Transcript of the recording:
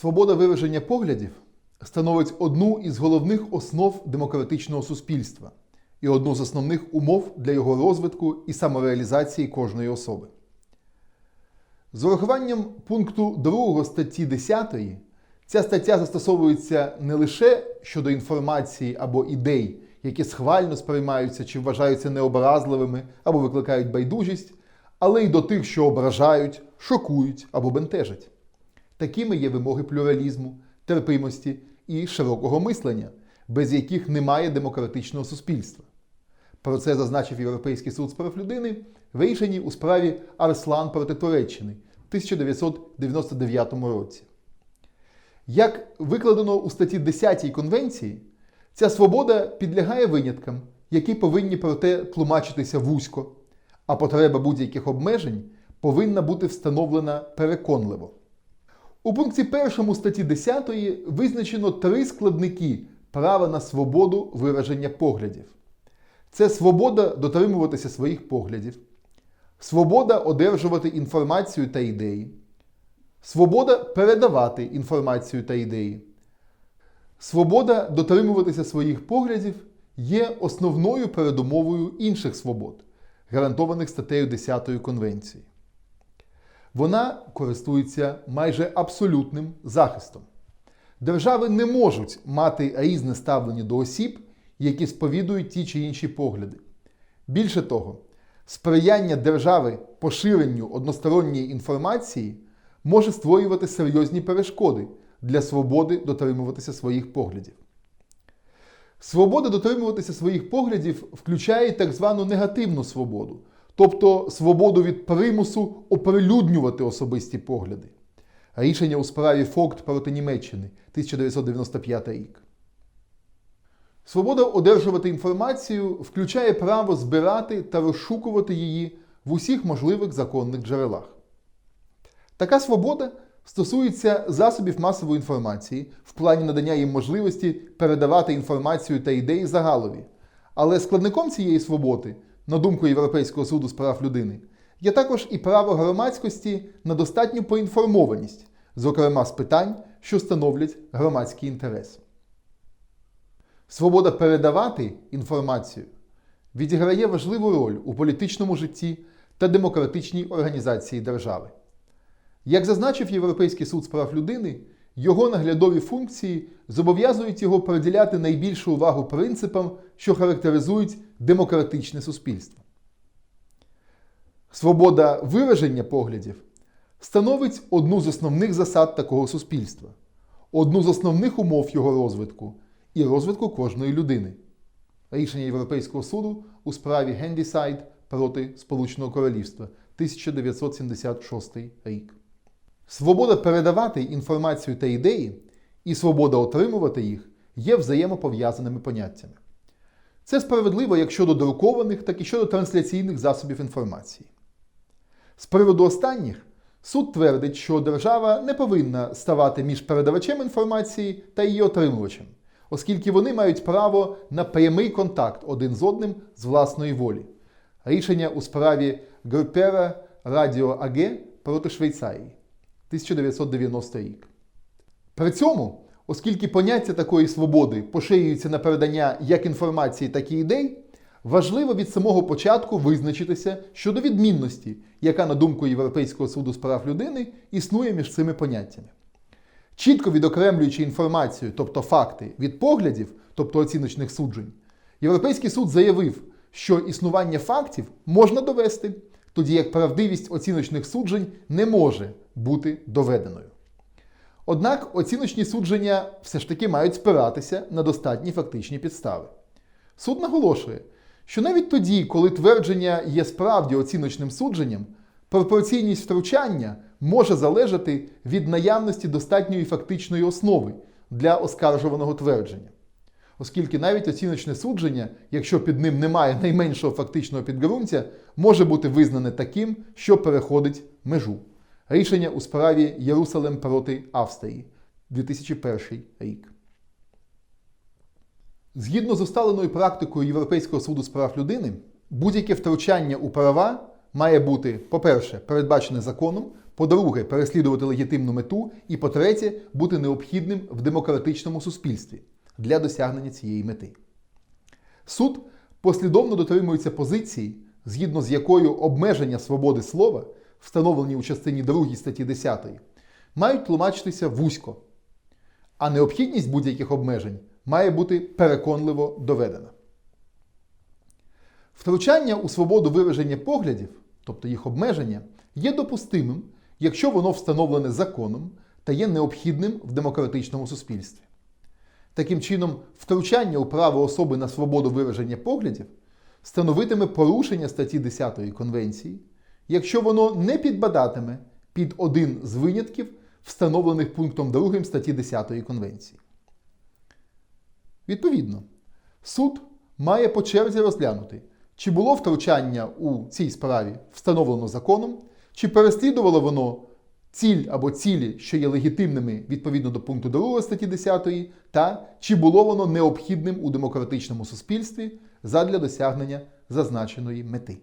Свобода вираження поглядів становить одну із головних основ демократичного суспільства і одну з основних умов для його розвитку і самореалізації кожної особи. З урахуванням пункту 2 статті 10 ця стаття застосовується не лише щодо інформації або ідей, які схвально сприймаються чи вважаються необразливими або викликають байдужість, але й до тих, що ображають, шокують або бентежать. Такими є вимоги плюралізму, терпимості і широкого мислення, без яких немає демократичного суспільства. Про це зазначив Європейський суд з прав людини в у справі Арслан проти Туреччини в 1999 році. Як викладено у статті 10 Конвенції, ця свобода підлягає виняткам, які повинні проте тлумачитися вузько, а потреба будь-яких обмежень повинна бути встановлена переконливо. У пункті 1 статті 10 визначено три складники права на свободу вираження поглядів. Це свобода дотримуватися своїх поглядів, свобода одержувати інформацію та ідеї, свобода передавати інформацію та ідеї. Свобода дотримуватися своїх поглядів є основною передумовою інших свобод, гарантованих статтею 10 Конвенції. Вона користується майже абсолютним захистом. Держави не можуть мати різне ставлення до осіб, які сповідують ті чи інші погляди. Більше того, сприяння держави поширенню односторонньої інформації може створювати серйозні перешкоди для свободи дотримуватися своїх поглядів. Свобода дотримуватися своїх поглядів включає так звану негативну свободу, тобто свободу від примусу оприлюднювати особисті погляди. Рішення у справі Фокт проти Німеччини 1995 рік. Свобода одержувати інформацію включає право збирати та розшукувати її в усіх можливих законних джерелах. Така свобода стосується засобів масової інформації в плані надання їм можливості передавати інформацію та ідеї загалові. Але складником цієї свободи, на думку Європейського суду з прав людини, є також і право громадськості на достатню поінформованість, зокрема з питань, що становлять громадський інтерес. Свобода передавати інформацію відіграє важливу роль у політичному житті та демократичній організації держави. Як зазначив Європейський суд з прав людини, його наглядові функції зобов'язують його приділяти найбільшу увагу принципам, що характеризують демократичне суспільство. Свобода вираження поглядів становить одну з основних засад такого суспільства, одну з основних умов його розвитку і розвитку кожної людини. Рішення Європейського суду у справі Гендісайд проти Сполученого Королівства 1976 рік. Свобода передавати інформацію та ідеї і свобода отримувати їх є взаємопов'язаними поняттями. Це справедливо як щодо друкованих, так і щодо трансляційних засобів інформації. З приводу останніх, суд твердить, що держава не повинна ставати між передавачем інформації та її отримувачем, оскільки вони мають право на прямий контакт один з одним з власної волі. Рішення у справі Групера Радіо АГ проти Швейцарії 1990 рік. При цьому, оскільки поняття такої свободи поширюється на передання як інформації, так і ідей, важливо від самого початку визначитися щодо відмінності, яка, на думку Європейського суду з прав людини, існує між цими поняттями. Чітко відокремлюючи інформацію, тобто факти, від поглядів, тобто оціночних суджень, Європейський суд заявив, що існування фактів можна довести, тоді як правдивість оціночних суджень не може бути доведеною. Однак оціночні судження все ж таки мають спиратися на достатні фактичні підстави. Суд наголошує, що навіть тоді, коли твердження є справді оціночним судженням, пропорційність втручання може залежати від наявності достатньої фактичної основи для оскаржуваного твердження. Оскільки навіть оціночне судження, якщо під ним немає найменшого фактичного підґрунтя, може бути визнане таким, що переходить межу. Рішення у справі Єрусалем проти Австрії 2001 рік. Згідно з усталеною практикою Європейського суду з прав людини, будь-яке втручання у права має бути, по-перше, передбачене законом, по-друге, переслідувати легітимну мету, і по-третє, бути необхідним в демократичному суспільстві для досягнення цієї мети. Суд послідовно дотримується позиції, згідно з якою обмеження свободи слова, встановлені у частині 2 статті 10, мають тлумачитися вузько, а необхідність будь-яких обмежень має бути переконливо доведена. Втручання у свободу вираження поглядів, тобто їх обмеження, є допустимим, якщо воно встановлене законом та є необхідним в демократичному суспільстві. Таким чином, втручання у право особи на свободу вираження поглядів становитиме порушення статті 10 Конвенції, якщо воно не підбадатиме під один з винятків, встановлених пунктом 2 статті 10 Конвенції. Відповідно, суд має по черзі розглянути, чи було втручання у цій справі встановлено законом, чи переслідувало воно ціль або цілі, що є легітимними відповідно до пункту 2 статті 10, та чи було воно необхідним у демократичному суспільстві задля досягнення зазначеної мети.